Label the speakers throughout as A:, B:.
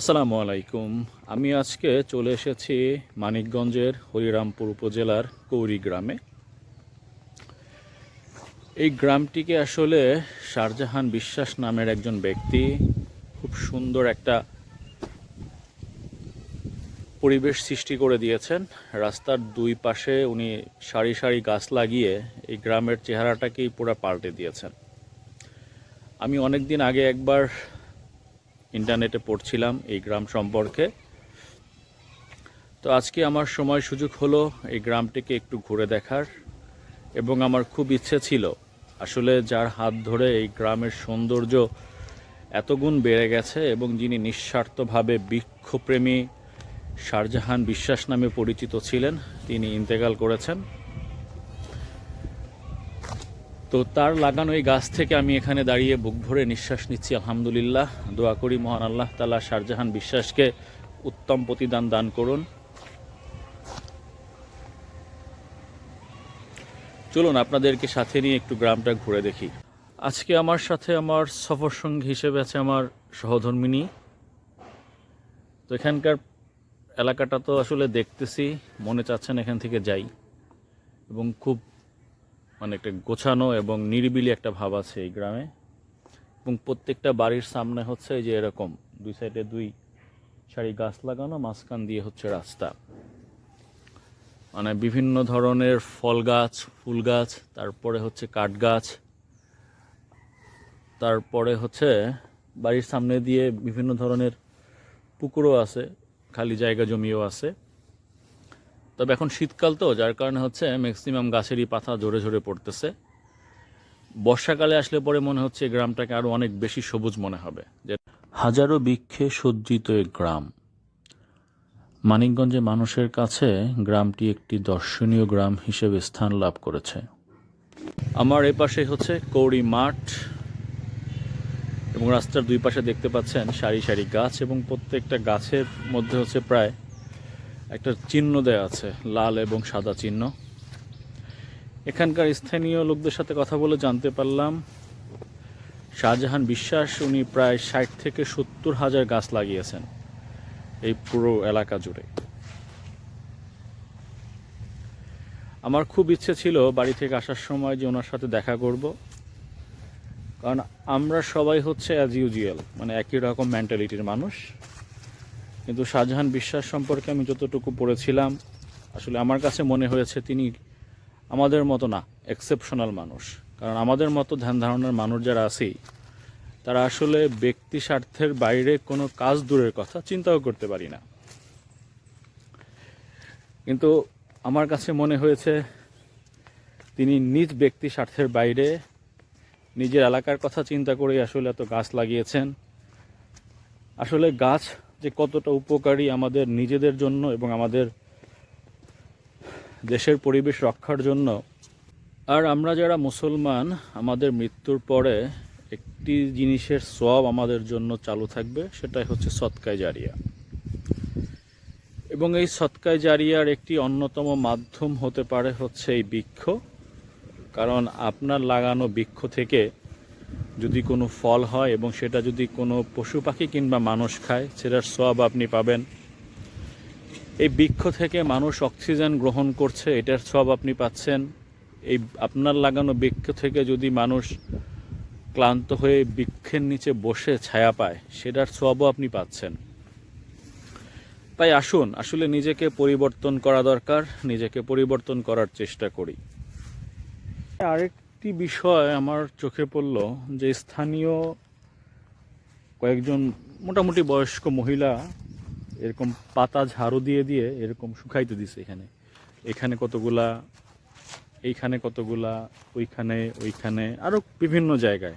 A: আসসালামু আলাইকুম। আমি আজকে চলে এসেছি মানিকগঞ্জের হরিরামপুর উপজেলার কৌরি গ্রামে। এই গ্রামটিকে আসলে শাহজাহান বিশ্বাস নামের একজন ব্যক্তি, খুব সুন্দর একটা পরিবেশ সৃষ্টি করে দিয়েছেন। রাস্তার দুই পাশে উনি সারি সারি গাছ লাগিয়ে এই গ্রামের চেহারাটাকেই পুরো পাল্টে দিয়েছেন। আমি অনেক দিন আগে একবার ইন্টারনেটে পড়ছিলাম এই গ্রাম সম্পর্কে। তো আজকে আমার সময় সুযোগ হলো এই গ্রামটিকে একটু ঘুরে দেখার এবং আমার খুব ইচ্ছে ছিল, আসলে যার হাত ধরে এই গ্রামের সৌন্দর্য এতগুণ বেড়ে গেছে এবং যিনি নিঃস্বার্থভাবে বৃক্ষপ্রেমী শাহজাহান বিশ্বাস নামে পরিচিত ছিলেন, তিনি ইন্তেকাল করেছেন। তো তার লাগানো এই গাছ থেকে আমি এখানে দাঁড়িয়ে বুক ভরে নিঃশ্বাস নিচ্ছি, আলহামদুলিল্লাহ। দোয়া করি মহান আল্লাহ তালা শাহজাহান বিশ্বাসকে উত্তম প্রতিদান দান করুন। চলুন আপনাদেরকে সাথে নিয়ে একটু গ্রামটা ঘুরে দেখি। আজকে আমার সাথে আমার সফর সঙ্গী হিসেবে আছে আমার সহধর্মিনী। তো এখানকার এলাকাটা তো আসলে দেখতেছি, মনে চাচ্ছেন এখান থেকে যাই। এবং খুব মানে একটা গোছানো এবং নিরিবিলি একটা ভাব আছে এই গ্রামে। এবং প্রত্যেকটা বাড়ির সামনে হচ্ছে যে এরকম, দুই সাইডে দুই সারি গাছ লাগানো, মাঝখান দিয়ে হচ্ছে রাস্তা। মানে বিভিন্ন ধরনের ফল গাছ, ফুল গাছ, তারপরে হচ্ছে কাঠ গাছ, তারপরে হচ্ছে বাড়ির সামনে দিয়ে বিভিন্ন ধরনের পুকুরও আছে, খালি জায়গা জমিও আছে। তবে এখন শীতকাল তো, যার কারণে হচ্ছে ম্যাক্সিমাম গাছেরই পাতা ঝরে ঝরে পড়তেছে। বর্ষাকালে আসলে পরে মনে হচ্ছে গ্রামটাকে আরও অনেক বেশি সবুজ মনে হবে। যে হাজারো বৃক্ষে সজ্জিত এই গ্রাম। মানিকগঞ্জে মানুষের কাছে গ্রামটি একটি দর্শনীয় গ্রাম হিসেবে স্থান লাভ করেছে। আমার এ পাশে হচ্ছে কৌড়ি মাঠ এবং রাস্তার দুই পাশে দেখতে পাচ্ছেন সারি সারি গাছ এবং প্রত্যেকটা গাছের মধ্যে হচ্ছে প্রায় একটা চিহ্ন দেয়া আছে, লাল এবং সাদা চিহ্ন। এখানকার স্থানীয় লোকদের সাথে কথা বলে জানতে পারলাম, শাহজাহান বিশ্বাস উনি প্রায় ষাট থেকে সত্তর হাজার গাছ লাগিয়েছেন এই পুরো এলাকা জুড়ে। আমার খুব ইচ্ছে ছিল বাড়ি থেকে আসার সময় যে ওনার সাথে দেখা করব, কারণ আমরা সবাই হচ্ছে অ্যাজ ইউজুয়াল মানে একই রকম মেন্টালিটির মানুষ। কিন্তু শাহজাহান বিশ্বাস সম্পর্কে আমি যতটুকু পড়েছিলাম, আসলে আমার কাছে মনে হয়েছে তিনি আমাদের মতো না এক্সেপশনাল মানুষ। কারণ আমাদের মতো ধ্যান ধারণার মানুষ যারা আছি, তারা আসলে ব্যক্তি স্বার্থের বাইরে কোনো কাজ দূরের কথা চিন্তাও করতে পারি না। কিন্তু আমার কাছে মনে হয়েছে তিনি নিজ ব্যক্তি স্বার্থের বাইরে নিজের এলাকার কথা চিন্তা করে আসলে এত গাছ লাগিয়েছেন। আসলে গাছ যে কতটা উপকারী আমাদের নিজেদের জন্য এবং আমাদের দেশের পরিবেশ রক্ষার জন্য। আর আমরা যারা মুসলমান, আমাদের মৃত্যুর পরে একটি জিনিসের সব আমাদের জন্য চালু থাকবে, সেটাই হচ্ছে সৎকায় জারিয়া। এবং এই সৎকায় জারিয়ার একটি অন্যতম মাধ্যম হতে পারে হচ্ছে এই বৃক্ষ। কারণ আপনার লাগানো বৃক্ষ থেকে যদি কোনো ফল হয় এবং সেটা যদি কোনো পশু পাখি কিংবা মানুষ খায়, সেটার সব আপনি পাবেন। এই বৃক্ষ থেকে মানুষ অক্সিজেন গ্রহণ করছে, এটার সব আপনি পাচ্ছেন। এই আপনার লাগানো বৃক্ষ থেকে যদি মানুষ ক্লান্ত হয়ে বৃক্ষের নিচে বসে ছায়া পায়, সেটার সবও আপনি পাচ্ছেন। তাই আসুন, আসলে নিজেকে পরিবর্তন করা দরকার, নিজেকে পরিবর্তন করার চেষ্টা করি। আরেকটি বিষয় আমার চোখে পড়ল যে স্থানীয় কয়েকজন মোটামুটি বয়স্ক মহিলা এরকম পাতা ঝাড়ু দিয়ে দিয়ে এরকম শুকাইতে দিছে এখানে। এখানে কতগুলা, এইখানে কতগুলা, ওইখানে ওইখানে আরও বিভিন্ন জায়গায়।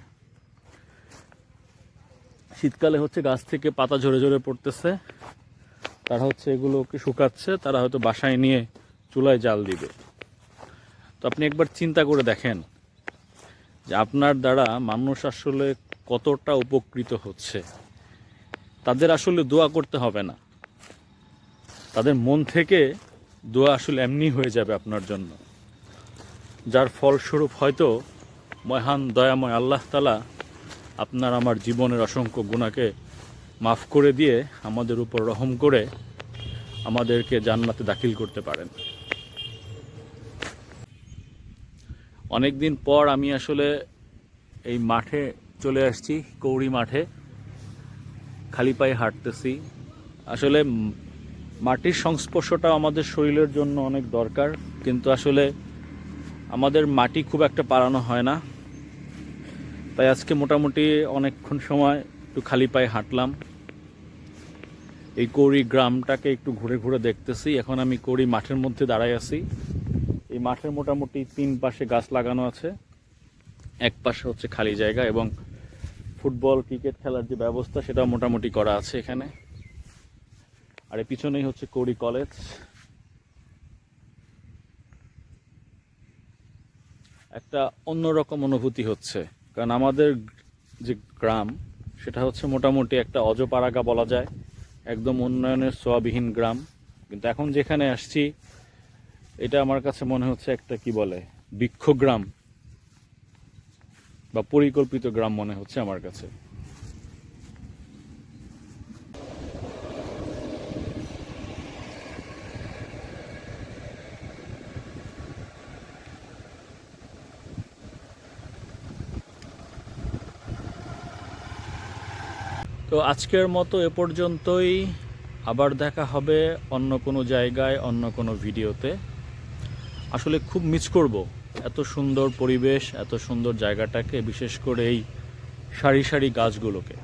A: শীতকালে হচ্ছে গাছ থেকে পাতা ঝরে ঝরে পড়তেছে। তারা হচ্ছে এগুলোকে শুকাচ্ছে, তারা হয়তো বাসায় নিয়ে চুলায় জাল দিবে। তো আপনি একবার চিন্তা করে দেখেন। যে আপনার দ্বারা মানুষ আসলে কতটা উপকৃত হচ্ছে, তাদের আসলে দোয়া করতে হবে না। তাদের মন থেকে দোয়া আসলে এমনি হয়ে যাবে আপনার জন্য। যার ফলস্বরূপ হয়তো মহান দয়াময় আল্লাহ তালা আপনার আমার জীবনের অসংখ্য গুণাকে মাফ করে দিয়ে আমাদের উপর রহম করে আমাদেরকে জান্নাতে দাখিল করতে পারেন। অনেক দিন পর আমি আসলে এই মাঠে চলে আসছি, কৌড়ি মাঠে। খালি পায়ে হাঁটতেছি। আসলে মাটির সংস্পর্শটা আমাদের শরীরের জন্য অনেক দরকার, কিন্তু আসলে আমাদের মাটি খুব একটা পারানো হয় না। তাই আজকে মোটামুটি অনেকক্ষণ সময় একটু খালি পায়ে হাঁটলাম। এই কৌড়ি গ্রামটাকে একটু ঘুরে ঘুরে দেখতেছি। এখন আমি কৌড়ি মাঠের মধ্যে দাঁড়াই আছি। এই মাঠের মোটামুটি তিন পাশে গাছ লাগানো আছে। এক পাশে হচ্ছে খালি জায়গা এবং ফুটবল, ক্রিকেট খেলার যে ব্যবস্থা সেটা মোটামুটি করা আছে এখানে। আর এর পিছনেই হচ্ছে কৌড়ি কলেজ। একটা অন্যরকম অনুভূতি হচ্ছে, কারণ আমাদের যে গ্রাম, সেটা হচ্ছে মোটামুটি একটা অজপাড়াগা বলা যায়। একদম উন্নয়নের সোয়াবিহীন গ্রাম। কিন্তু এখন যেখানে আসছি এটা আমার কাছে মনে হচ্ছে একটা কি বলে বৃক্ষ গ্রাম বা পরিকল্পিত গ্রাম মনে হচ্ছে আমার কাছে। তো আজকের মতো এ পর্যন্তই। আবার দেখা হবে অন্য কোনো জায়গায়, অন্য কোনো ভিডিওতে। আসলে খুব মিস করব। এত সুন্দর পরিবেশ, এত সুন্দর জায়গাটাকে, বিশেষ করে এই সারি সারি গাছগুলোকে।